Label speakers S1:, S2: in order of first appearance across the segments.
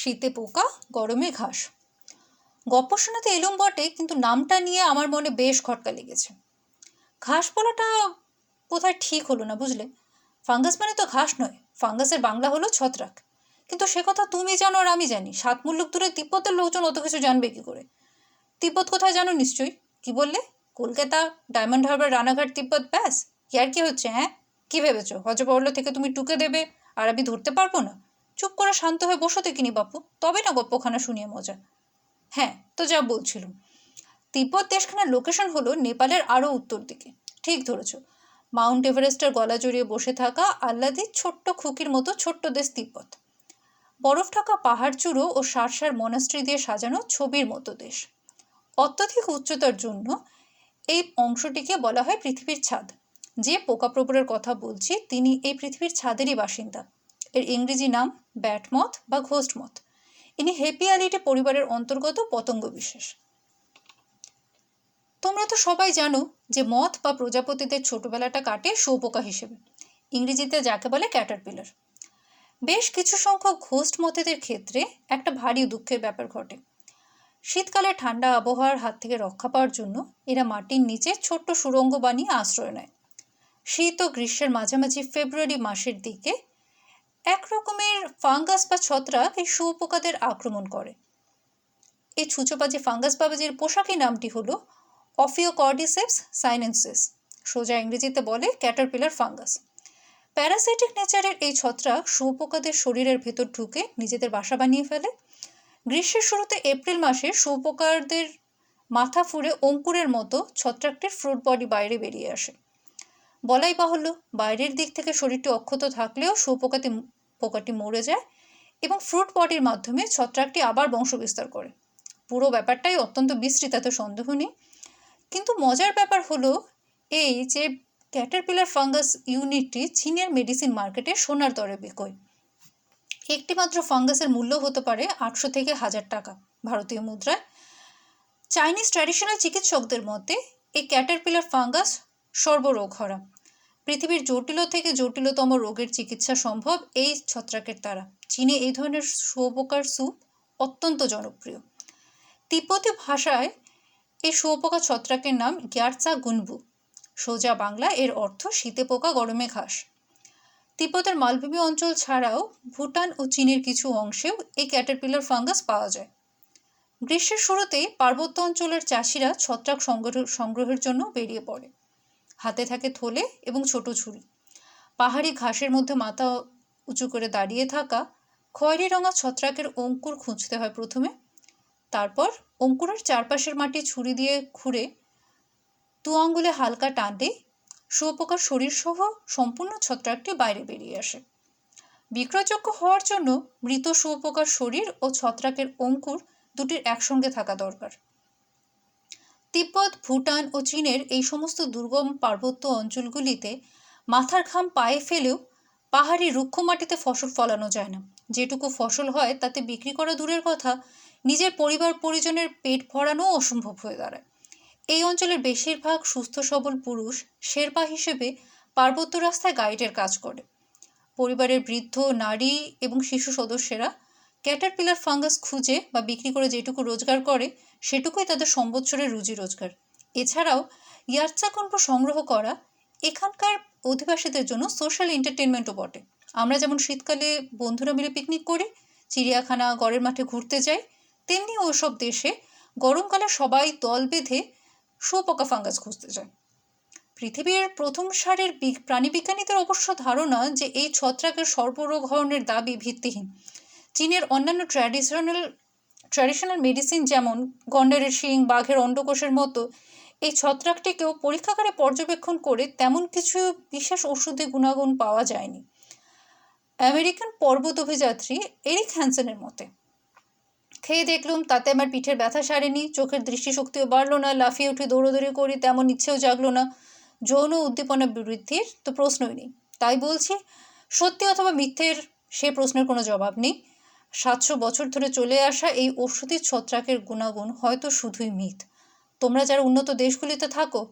S1: শীতে পোকা, গরমে ঘাস। গপ্প শোনাতে এলুম বটে, কিন্তু নামটা নিয়ে আমার মনে বেশ খটকা লেগেছে। ঘাস বলাটা কোথায় ঠিক হলো না, বুঝলে? ফাঙ্গাস মানে তো ঘাস নয়, ফাঙ্গাসের বাংলা হলো ছত্রাক। কিন্তু সে কথা তুমি জানো আর আমি জানি। সাত মুল্লুক দূরে তিব্বতের লোকজন অত কিছু জানবে কি করে? তিব্বত কোথায় জানো নিশ্চয়ই? কি বললে? কলকাতা, ডায়মন্ড হারবার, রানাঘাট, তিব্বত, ব্যাস। আর কি হচ্ছে হ্যাঁ? কি ভেবেছো? হজবরল থেকে তুমি টুকে দেবে, আর আমি ধরতে পারব না? চুপ করে শান্ত হয়ে বসো দেখিনি বাপু তবে না গপ্পখানা শুনিয়ে মজা। হ্যাঁ তো যা বলছিলাম তিব্বত দেশখানার লোকেশন হলো নেপালের আরও উত্তর দিকে। ঠিক ধরেছ। মাউন্ট এভারেস্টের গলা জড়িয়ে বসে থাকা আহ্লাদি ছোট্ট খুকির মতো ছোট্ট দেশ তিব্বত। বরফ ঢাকা পাহাড় চূড়ো ও সারসার মনাস্ট্রি দিয়ে সাজানো ছবির মতো দেশ। অত্যধিক উচ্চতার জন্য এই অংশটিকে বলা হয় পৃথিবীর ছাদ। যে পোকাপ্রবরের কথা বলছি, তিনি এই পৃথিবীর ছাদেরই বাসিন্দা। এর ইংরেজি নাম ব্যাটমথ বা ঘোস্টমথ ইনি হেপিয়ালিটি পরিবারের অন্তর্গত পতঙ্গ বিশেষ। তোমরা তো সবাই জানো যে মথ বা প্রজাপতিদের ছোটবেলাটা কাটে শুয়োপোকা হিসেবে। ইংরেজিতে যাকে বলে ক্যাটারপিলার। বেশ কিছু সংখ্যক ঘোস্ট মথেদের ক্ষেত্রে একটা ভারী দুঃখের ব্যাপার ঘটে। শীতকালে ঠান্ডা আবহাওয়ার হাত থেকে রক্ষা পাওয়ার জন্য এরা মাটির নিচে ছোট্ট সুড়ঙ্গ বানিয়ে আশ্রয় নেয়। শীত ও গ্রীষ্মের মাঝামাঝি ফেব্রুয়ারি মাসের দিকে এক রকমের ফাঙ্গাস বা ছত্রাক এই শুয়োপোকাদের আক্রমণ করে। এই ছুচোবাজি ফাঙ্গাস বাবাজির পোশাকি নামটি হলো অফিওকর্ডিসেপস সাইনেন্সিস সোজা ইংরেজিতে বলে ক্যাটারপিলার ফাঙ্গাস প্যারাসাইটিক নেচারের এই ছত্রাক শুয়োপোকাদের শরীরের ভেতর ঢুকে নিজেদের বাসা বানিয়ে ফেলে। গ্রীষ্মের শুরুতে এপ্রিল মাসে শুয়োপোকাদের মাথা ফুঁড়ে অঙ্কুরের মতো ছত্রাকটির ফ্রুট বডি বাইরে বেরিয়ে আসে। বলাই বাহুল্য, বাইরের দিক থেকে শরীরটি অক্ষত থাকলেও শুয়োপোকাতে পোকাটি মরে যায় এবং ফ্রুট বডির মাধ্যমে ছত্রাকটি আবার বংশবিস্তার করে। পুরো ব্যাপারটাই অত্যন্ত বিস্তৃত, এত সন্দেহ নেই কিন্তু মজার ব্যাপার হলো এই যে ক্যাটারপিলার ফাঙ্গাস ইউনিটটি চীনের মেডিসিন মার্কেটে সোনার দরে বিকোয় একটিমাত্র ফাঙ্গাসের মূল্য হতে পারে আটশো থেকে হাজার টাকা ভারতীয় মুদ্রায়। চাইনিজ ট্র্যাডিশনাল চিকিৎসকদের মতে এই ক্যাটারপিলার ফাঙ্গাস সর্বরোগ হরা। পৃথিবীর জটিল থেকে জটিলতম রোগের চিকিৎসা সম্ভব এই ছত্রাকের দ্বারা। চীনে এই ধরনের শুয়োপোকার স্যুপ অত্যন্ত জনপ্রিয়। তিব্বতী ভাষায় এই শুয়োপোকা ছত্রাকের নাম গ্যারচা গুনবু। সোজা বাংলা এর অর্থ শীতে পোকা, গরমে ঘাস। তিব্বতের মালভূমি অঞ্চল ছাড়াও ভুটান ও চীনের কিছু অংশেও এই ক্যাটারপিলার ফাঙ্গাস পাওয়া যায়। গ্রীষ্মের শুরুতেই পার্বত্য অঞ্চলের চাষিরা ছত্রাক সংগ্রহ, সংগ্রহের জন্য বেরিয়ে পড়ে। হাতে থাকে থলে এবং ছোট ছুরি পাহাড়ি ঘাসের মধ্যে মাথা উঁচু করে দাঁড়িয়ে থাকা খয়েরি রঙা ছত্রাকের অঙ্কুর খুঁজতে হয় প্রথমে। তারপর অঙ্কুরের চারপাশের মাটি ছুরি দিয়ে খুঁড়ে দু আঙ্গুলে হালকা টানলে শুয়োপোকার শরীরসহ সম্পূর্ণ ছত্রাকটি বাইরে বেরিয়ে আসে। বিক্রয়যোগ্য হওয়ার জন্য মৃত শুয়োপোকার শরীর ও ছত্রাকের অঙ্কুর দুটির একসঙ্গে থাকা দরকার। তিব্বত, ভুটান ও চীনের এই সমস্ত দুর্গম পার্বত্য অঞ্চলগুলিতে মাথার ঘাম পায়ে ফেলেও পাহাড়ি রুক্ষ মাটিতে ফসল ফলানো যায় না। যেটুকু ফসল হয়, তাতে বিক্রি করা দূরের কথা, নিজের পরিবার পরিজনের পেট ভরানোও অসম্ভব হয়ে দাঁড়ায়। এই অঞ্চলের বেশিরভাগ সুস্থ সবল পুরুষ শেরপা হিসেবে পার্বত্য রাস্তায় গাইডের কাজ করে। পরিবারের বৃদ্ধ, নারী এবং শিশু সদস্যরা ক্যাটারপিলার ফাঙ্গাস খুঁজে বা বিক্রি করে যেটুকু রোজগার করে, সেটুকুই তাদের সম্বৎসরের রুজি রোজগার। এছাড়াও ইয়ারচাকল্প সংগ্রহ করা এখানকার অধিবাসীদের জন্য সোশ্যাল এন্টারটেনমেন্টও বটে। আমরা যেমন শীতকালে বন্ধুরা মিলে পিকনিক করি, চিড়িয়াখানা, গড়ের মাঠে ঘুরতে যাই, তেমনি ওসব দেশে গরমকালে সবাই দল বেঁধে শুয়োপোকা ফাঙ্গাস খুঁজতে যায়। পৃথিবীর প্রথম সারের প্রাণীবিজ্ঞানীদের অবশ্য ধারণা যে এই ছত্রাকের সর্বরোগ হরণের দাবি ভিত্তিহীন। চীনের অন্যান্য ট্র্যাডিশনাল ট্র্যাডিশনাল মেডিসিন যেমন গন্ডারের শিং, বাঘের অন্ডকোষের মতো, এই ছত্রাকটিকেও পরীক্ষাগারে পর্যবেক্ষণ করে তেমন কিছু বিশেষ ওষুধে গুণাগুণ পাওয়া যায়নি। আমেরিকান পর্বত অভিযাত্রী এরিক হ্যানসেনের মতে, খেয়ে দেখলুম, তাতে আমার পিঠের ব্যথা সারেনি, চোখের দৃষ্টিশক্তিও বাড়লো না, লাফিয়ে উঠে দৌড়োদৌড়ি করি, তেমন ইচ্ছেও জাগলো না, যৌন উদ্দীপনা বৃদ্ধির তো প্রশ্নই নেই। তাই বলছি, সত্যি অথবা মিথ্যের সে প্রশ্নের কোনো জবাব নেই। সাতশো বছর ধরে চলে আসা এই ওষুধি ছত্রাকের গুণাগুণ হয়তো শুধুই মিথ। তোমরা যারা উন্নত দেশগুলিতে থাকো,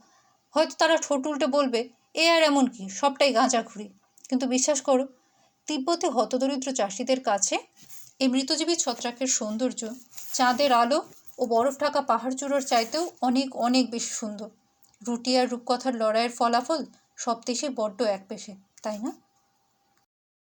S1: হয়তো তারা ঠোঁট উল্টে বলবে, এ আর এমন কি? সবটাই গাঁজা ঘুরি কিন্তু বিশ্বাস করো, তিব্বতে হতদরিদ্র চাষিদের কাছে এই মৃতজীবী ছত্রাকের সৌন্দর্য, চাঁদের আলো ও বরফ ঢাকা পাহাড় চূড়োর চাইতেও অনেক অনেক বেশি সুন্দর। রুটি আর রূপকথার লড়াইয়ের ফলাফল সব দেশে বড্ড এক পেশে তাই না?